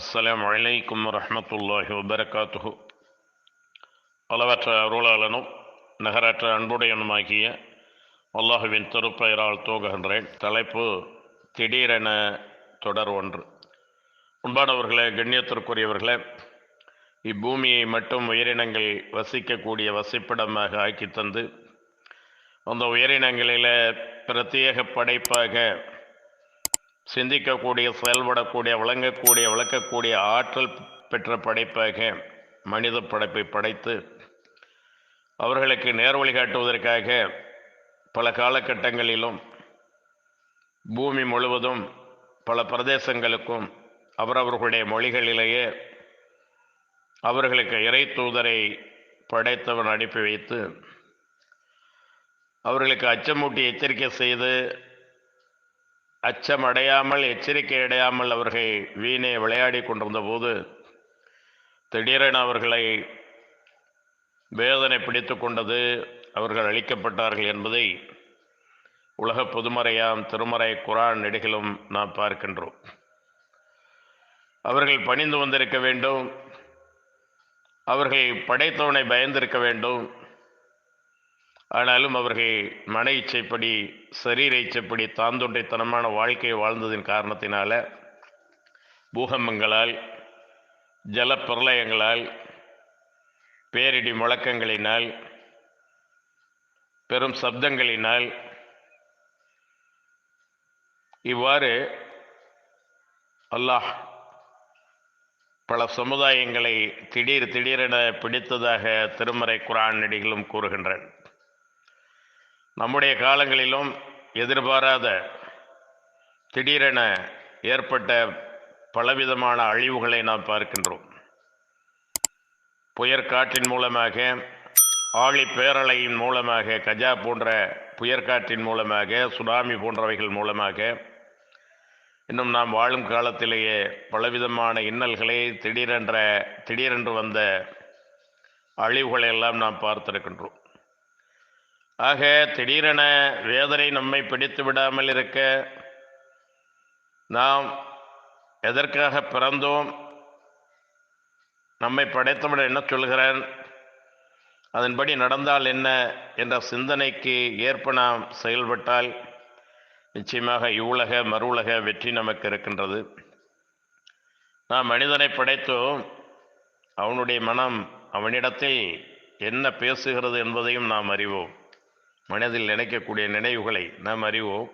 அஸ்லாம் அலைக்கும் வரஹ்மத்துல்லாஹி வபரகாத்துஹு. அளவற்ற அருளாளனும் நகரற்ற அன்புடையனுமாகிய அல்லாஹுவின் திருப்பெயரால் தூங்குகின்றேன். தலைப்பு திடீரென தொடர் ஒன்று. உண்பானவர்களே கண்ணியத்திற்குரியவர்களே இப்பூமியை மட்டும் உயிரினங்கள் வசிக்கக்கூடிய வசிப்பிடமாக ஆக்கி தந்து அந்த உயிரினங்களில் பிரத்யேக படைப்பாக சிந்திக்கக்கூடிய செயல்படக்கூடிய விளங்கக்கூடிய விளக்கக்கூடிய ஆற்றல் பெற்ற படைப்பாக மனித படைப்பை படைத்து அவர்களுக்கு நேர் வழிகாட்டுவதற்காக பல காலகட்டங்களிலும் பூமி முழுவதும் பல பிரதேசங்களுக்கும் அவரவர்களுடைய மொழிகளிலேயே அவர்களுக்கு இறை தூதரை படைத்தவன் அனுப்பி வைத்து அவர்களுக்கு அச்சமூட்டி எச்சரிக்கை செய்து அச்சம் அடையாமல் எச்சரிக்கை அடையாமல் அவர்கள் வீணே விளையாடி கொண்டிருந்த போது திடீரென அவர்களை வேதனை பிடித்து கொண்டது அவர்கள் அழிக்கப்பட்டார்கள் என்பதை உலக பொதுமறையாம் திருமறை குரான் நெடுகிலும் நாம் பார்க்கின்றோம். அவர்கள் பணிந்து வந்திருக்க வேண்டும். அவர்கள் படைத்தவனை பயந்திருக்க வேண்டும். ஆனாலும் அவர்கள் மன இச்சைப்படி சரீர இச்சைப்படி தாந்தொன்றைத்தனமான வாழ்க்கையை வாழ்ந்ததின் காரணத்தினால பூகம்பங்களால் ஜல பிரளயங்களால் பேரிடி முழக்கங்களினால் பெரும் சப்தங்களினால் இவ்வாறு அல்லாஹ் பல சமுதாயங்களை திடீர் திடீரென பிடித்ததாக திருமறை குரான் நடிகளும் கூறுகின்றன. நம்முடைய காலங்களிலும் எதிர்பாராத திடீரென ஏற்பட்ட பலவிதமான அழிவுகளை நாம் பார்க்கின்றோம். புயற்காற்றின் மூலமாக ஆழி பேரலையின் மூலமாக கஜா போன்ற புயற்காற்றின் மூலமாக சுனாமி போன்றவைகள் மூலமாக இன்னும் நாம் வாழும் காலத்திலேயே பலவிதமான இன்னல்களை திடீரென்ற திடீரென்று வந்த அழிவுகளை எல்லாம் நாம் பார்த்திருக்கின்றோம். ஆக திடீரென வேதனை நம்மை பிடித்து விடாமல் இருக்க நாம் எதற்காக பிறந்தோம்? நம்மை படைத்தவிட என்ன சொல்கிறான்? அதன்படி நடந்தால் என்ன என்ற சிந்தனைக்கு ஏற்ப நாம் செயல்பட்டால் நிச்சயமாக இவ்வுலக மறுவுலக வெற்றி நமக்கு இருக்கின்றது. நாம் மனிதனை படைத்தோம். அவனுடைய மனம் அவனிடத்தில் என்ன பேசுகிறது என்பதையும் நாம் அறிவோம். மனதில் நினைக்கக்கூடிய நினைவுகளை நாம் அறிவோம்.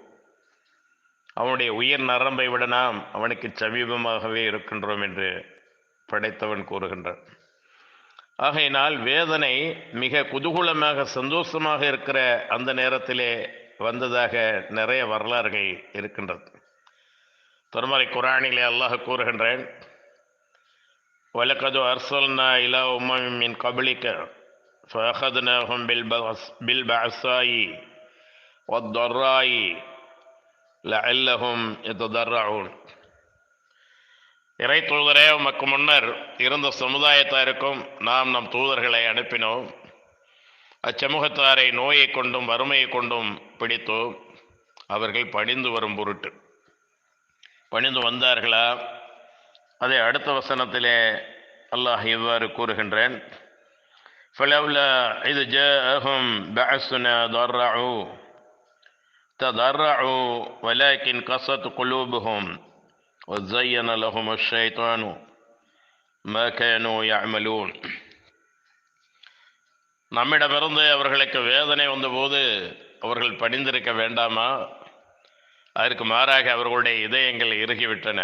அவனுடைய உயிர் நரம்பை விட நாம் அவனுக்கு சமீபமாகவே இருக்கின்றோம் என்று படைத்தவன் கூறுகின்றான். ஆகையினால் வேதனை மிக குதூகூலமாக சந்தோஷமாக இருக்கிற அந்த நேரத்திலே வந்ததாக நிறைய வரலாறுகள் இருக்கின்றது. திருமலை குரானிலே அல்லாஹ் கூறுகின்றேன் வலக்கது அர்சல்னா இலா உமின் கபிலிக்க فأخذناهم بالبأس بالبعثاء والضراء لعلهم يتضرعون இறை தூதரே உமக்கு முன்னர் இருந்த சமுதாயத்தாருக்கும் நாம் நம் தூதர்களை அனுப்பினோம் அச்சமூகத்தாரை நோயை கொண்டும் வறுமையை கொண்டும் பிடித்தோம் அவர்கள் பணிந்து வரும் பொருட்டு பணிந்து வந்தார்களா அதை அடுத்த வசனத்திலே அல்லாஹ் இவ்வாறு கூறுகின்றேன் فلولا إذ جاءهم بعثنا ضرعوا تضرعوا ولكن قست قلوبهم وزين لهم الشيطان ما كانوا يعملون நம்மிடமிருந்து அவர்களுக்கு வேதனை வந்தபோது அவர்கள் பணிந்திருக்க வேண்டாமா அதற்கு மாறாக அவர்களுடைய இதயங்கள் இறுகிவிட்டன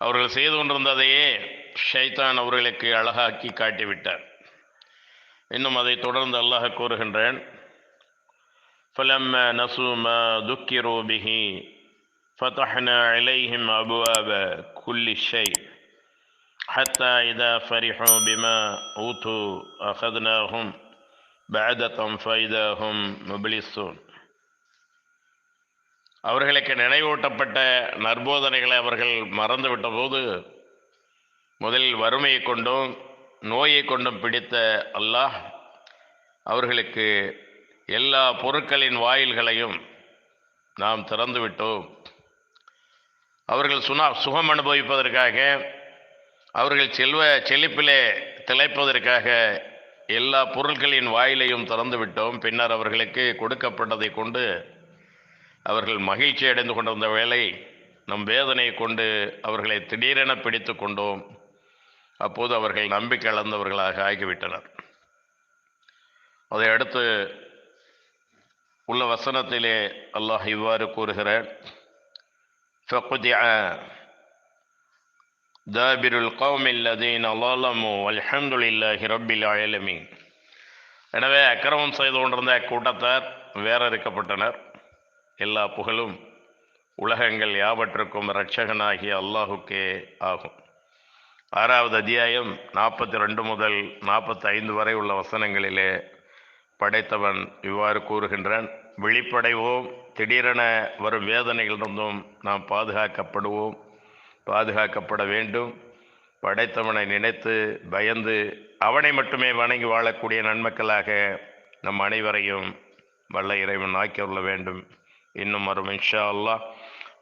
அவர்கள் செய்து கொண்டிருந்ததையே ஷைத்தான் அவர்களுக்கு அழகாக்கி காட்டிவிட்டார் இன்னும் அதை தொடர்ந்து அல்லாஹ் கூறுகின்றேன் فلما نسوا ما ذكروا به فتحنا عليهم أبواب كل شيء حتى إذا فرحوا بما أوتوا أخذناهم بعدة فإذا هم مبلسون அவர்களுக்கு நினைவூட்டப்பட்ட நற்போதனைகளை அவர்கள் மறந்துவிட்ட போது முதலில் வறுமையை கொண்டும் நோயை கொண்டும் பிடித்த அல்லாஹ் அவர்களுக்கு எல்லா பொருட்களின் வாயில்களையும் நாம் திறந்துவிட்டோம் அவர்கள் சுனா சுகம் அனுபவிப்பதற்காக அவர்கள் செல்வ செழிப்பிலே திளைப்பதற்காக எல்லா பொருட்களின் வாயிலையும் திறந்துவிட்டோம் பின்னர் அவர்களுக்கு கொடுக்கப்பட்டதை கொண்டு அவர்கள் மகிழ்ச்சி அடைந்து கொண்டிருந்த வேளை நம் வேதனை கொண்டு அவர்களை திடீரென பிடித்து கொண்டோம். அப்போது அவர்கள் நம்பிக்கை இழந்தவர்களாக ஆகிவிட்டனர். அதையடுத்து உள்ள வசனத்திலே அல்லாஹ் இவ்வாறு கூறுகிறார் தாபிருல் கௌமில்லதீன் அலாலமு அல்ஹம்துலில்லாஹி ரப்பில் ஆயலமீன் எனவே அக்கிரமம் செய்து கொண்டிருந்த அக்கூட்டத்தார் வேறறுக்கப்பட்டனர் எல்லா புகழும் உலகங்கள் யாவற்றுக்கும் இரட்சகனாகிய அல்லாஹுக்கே ஆகும். ஆறாவது அத்தியாயம் நாற்பத்தி ரெண்டு முதல் நாற்பத்தி ஐந்து வரை உள்ள வசனங்களிலே படைத்தவன் இவ்வாறு கூறுகின்றான் விழிப்படைவோம் திடீரென வரும் வேதனைகளிலிருந்தும் நாம் பாதுகாக்கப்படுவோம் பாதுகாக்கப்பட வேண்டும். படைத்தவனை நினைத்து பயந்து அவனை மட்டுமே வணங்கி வாழக்கூடிய நன்மக்களாக நம் அனைவரையும் வல்ல இறைவன் ஆக்கியுள்ள வேண்டும். இன்னும் வரும் இன்ஷா அல்லாஹ்.